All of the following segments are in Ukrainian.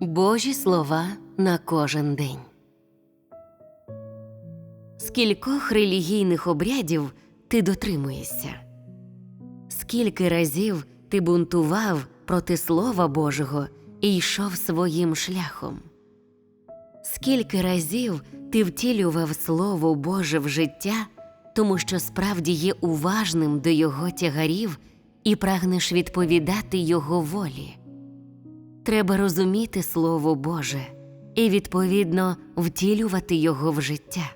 Божі слова на кожен день. Скількох релігійних обрядів ти дотримуєшся? Скільки разів ти бунтував проти Слова Божого і йшов своїм шляхом? Скільки разів ти втілював Слово Боже в життя, тому що справді є уважним до Його тягарів і прагнеш відповідати Його волі? Треба розуміти Слово Боже і, відповідно, втілювати його в життя.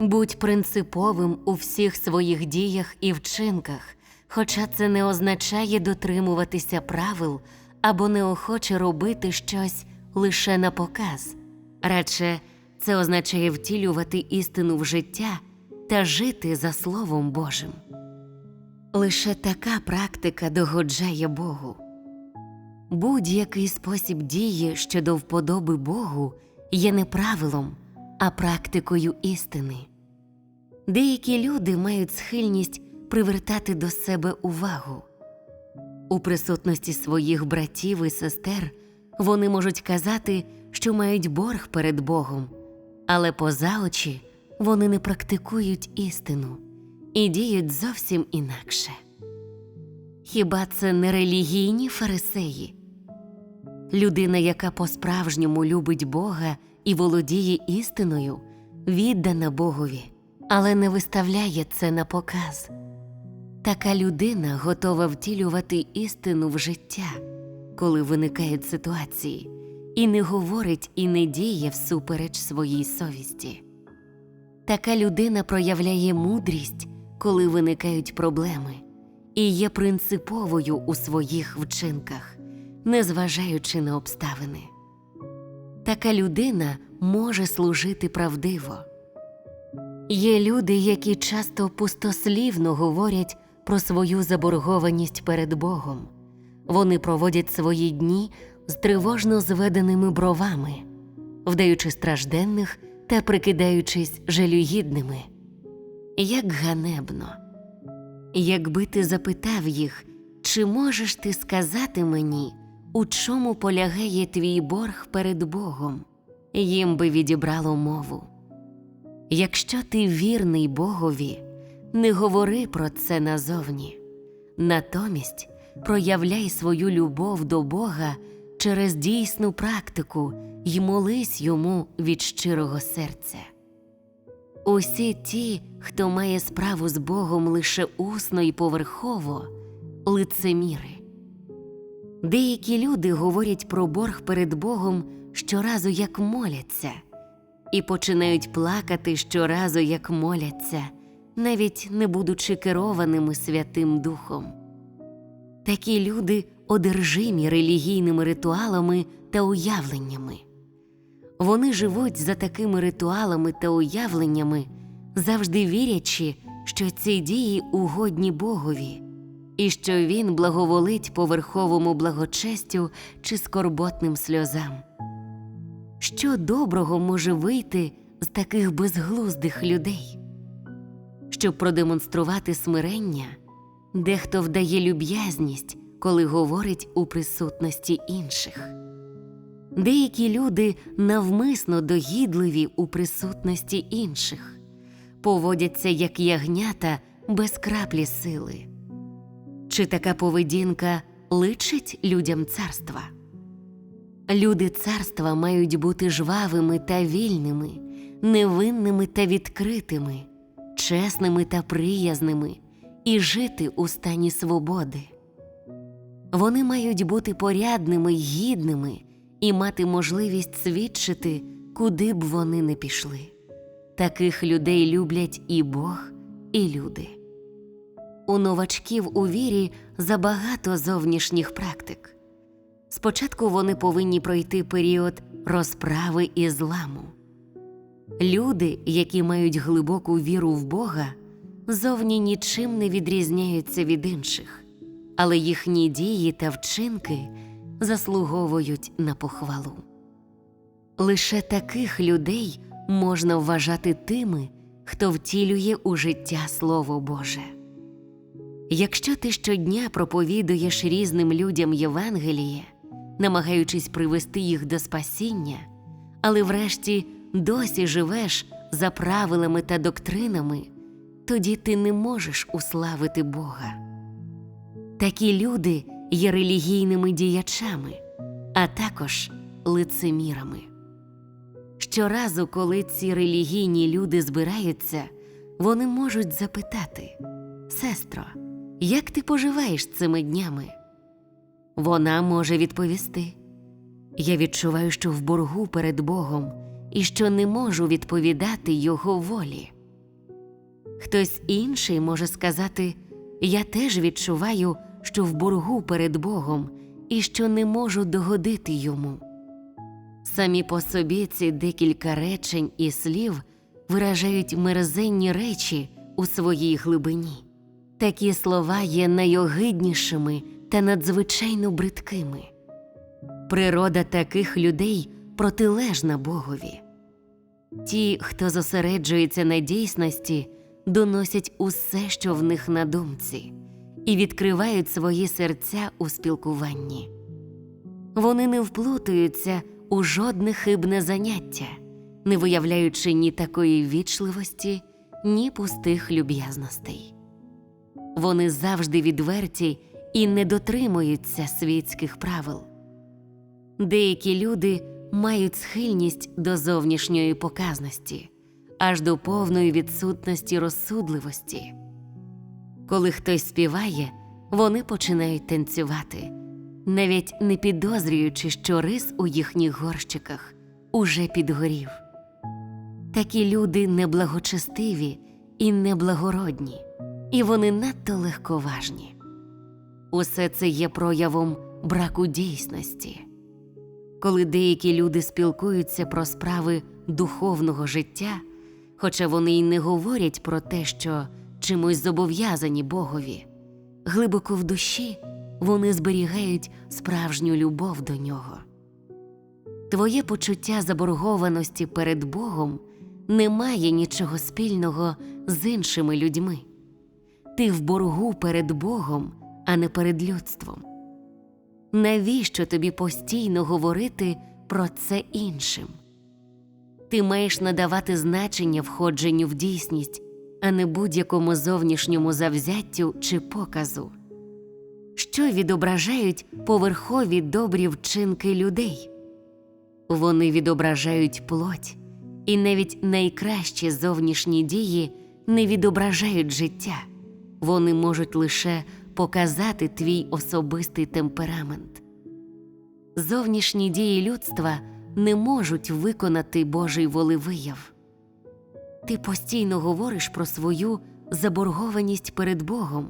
Будь принциповим у всіх своїх діях і вчинках, хоча це не означає дотримуватися правил або неохоче робити щось лише на показ. Радше це означає втілювати істину в життя та жити за Словом Божим. Лише така практика догоджає Богу. Будь-який спосіб дії щодо вподоби Богу є не правилом, а практикою істини. Деякі люди мають схильність привертати до себе увагу. У присутності своїх братів і сестер вони можуть казати, що мають борг перед Богом, але поза очі вони не практикують істину і діють зовсім інакше. Хіба це не релігійні фарисеї? Людина, яка по-справжньому любить Бога і володіє істиною, віддана Богові, але не виставляє це на показ. Така людина готова втілювати істину в життя, коли виникають ситуації, і не говорить і не діє всупереч своїй совісті. Така людина проявляє мудрість, коли виникають проблеми, і є принциповою у своїх вчинках незважаючи на обставини. Така людина може служити правдиво. Є люди, які часто пустослівно говорять про свою заборгованість перед Богом. Вони проводять свої дні з тривожно зведеними бровами, вдаючи стражденних та прикидаючись жалюгідними. Як ганебно, якби ти запитав їх, чи можеш ти сказати мені, у чому полягає твій борг перед Богом, їм би відібрало мову. Якщо ти вірний Богові, не говори про це назовні, натомість проявляй свою любов до Бога через дійсну практику й молись йому від щирого серця. Усі ті, хто має справу з Богом лише усно і поверхово, лицеміри. Деякі люди говорять про борг перед Богом щоразу, як моляться, і починають плакати щоразу, як моляться, навіть не будучи керованими Святим Духом. Такі люди одержимі релігійними ритуалами та уявленнями. Вони живуть за такими ритуалами та уявленнями, завжди вірячи, що ці дії угодні Богові і що він благоволить поверховому благочестю чи скорботним сльозам. Що доброго може вийти з таких безглуздих людей? Щоб продемонструвати смирення, дехто вдає люб'язність, коли говорить у присутності інших. Деякі люди навмисно догідливі у присутності інших, поводяться як ягнята без краплі сили. Чи така поведінка личить людям царства? Люди царства мають бути жвавими та вільними, невинними та відкритими, чесними та приязними і жити у стані свободи. Вони мають бути порядними гідними і мати можливість свідчити, куди б вони не пішли. Таких людей люблять і Бог, і люди. У новачків у вірі забагато зовнішніх практик. Спочатку вони повинні пройти період розправи і зламу. Люди, які мають глибоку віру в Бога, зовні нічим не відрізняються від інших, але їхні дії та вчинки заслуговують на похвалу. Лише таких людей можна вважати тими, хто втілює у життя Слово Боже. Якщо ти щодня проповідуєш різним людям Євангеліє, намагаючись привести їх до спасіння, але врешті досі живеш за правилами та доктринами, тоді ти не можеш уславити Бога. Такі люди є релігійними діячами, а також лицемірами. Щоразу, коли ці релігійні люди збираються, вони можуть запитати Сестро, як ти поживаєш цими днями? Вона може відповісти Я відчуваю, що в боргу перед Богом і що не можу відповідати Його волі. Хтось інший може сказати Я теж відчуваю, що в боргу перед Богом і що не можу догодити йому. Самі по собі ці декілька речень і слів виражають мерзенні речі у своїй глибині. Такі слова є найогиднішими та надзвичайно бридкими. Природа таких людей протилежна Богові. Ті, хто зосереджується на дійсності, доносять усе, що в них на думці, і відкривають свої серця у спілкуванні. Вони не вплутуються у жодне хибне заняття, не виявляючи ні такої вічливості, ні пустих люб'язностей. Вони завжди відверті і не дотримуються світських правил. Деякі люди мають схильність до зовнішньої показності, аж до повної відсутності розсудливості. Коли хтось співає, вони починають танцювати, навіть не підозрюючи, що рис у їхніх горщиках уже підгорів. Такі люди неблагочестиві і неблагородні, і вони надто легковажні. Усе це є проявом браку дійсності. Коли деякі люди спілкуються про справи духовного життя, хоча вони й не говорять про те, що чимось зобов'язані Богові, глибоко в душі вони зберігають справжню любов до нього. Твоє почуття заборгованості перед Богом не має нічого спільного з іншими людьми. Ти в боргу перед Богом, а не перед людством. Навіщо тобі постійно говорити про це іншим? Ти маєш надавати значення входженню в дійсність, а не будь-якому зовнішньому завзяттю чи показу, що відображають поверхові добрі вчинки людей. Вони відображають плоть, і навіть найкращі зовнішні дії не відображають життя, вони можуть лише показати твій особистий темперамент. Зовнішні дії людства не можуть виконати Божий волевияв. Ти постійно говориш про свою заборгованість перед Богом,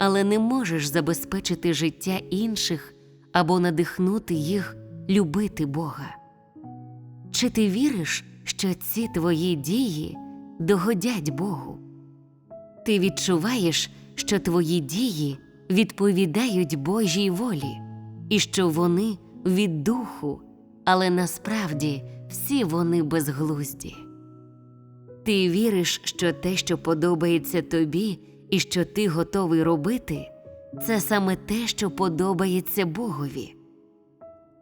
але не можеш забезпечити життя інших або надихнути їх любити Бога. Чи ти віриш, що ці твої дії догодять Богу? Ти відчуваєш, що твої дії відповідають Божій волі, і що вони від духу, але насправді всі вони безглузді. Ти віриш, що те, що подобається тобі, і що ти готовий робити, це саме те, що подобається Богові.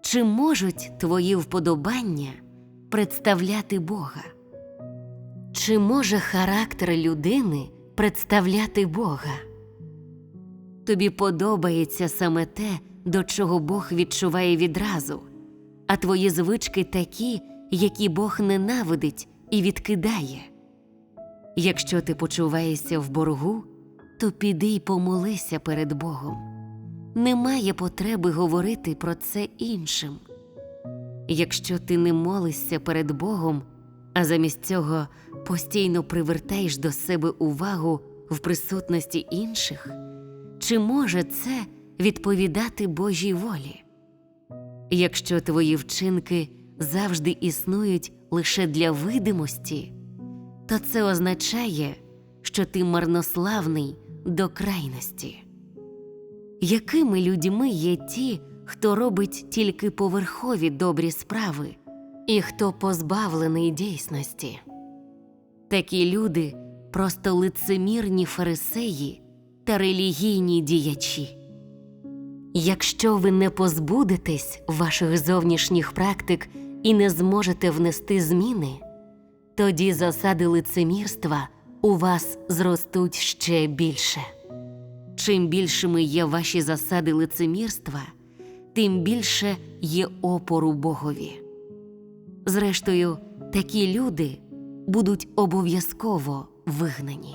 Чи можуть твої вподобання представляти Бога? Чи може характер людини представляти Бога? Тобі подобається саме те, до чого Бог відчуває відразу, а твої звички такі, які Бог ненавидить і відкидає. Якщо ти почуваєшся в боргу, то піди й помолися перед Богом. Немає потреби говорити про це іншим. Якщо ти не молишся перед Богом, а замість цього постійно привертаєш до себе увагу в присутності інших, чи може це відповідати Божій волі? Якщо твої вчинки завжди існують лише для видимості, то це означає, що ти марнославний до крайності. Якими людьми є ті, хто робить тільки поверхові добрі справи, і хто позбавлений дійсності? Такі люди просто лицемірні фарисеї та релігійні діячі. Якщо ви не позбудетесь ваших зовнішніх практик і не зможете внести зміни, тоді засади лицемірства у вас зростуть ще більше. Чим більшими є ваші засади лицемірства, тим більше є опору Богові. Зрештою, такі люди будуть обов'язково вигнані.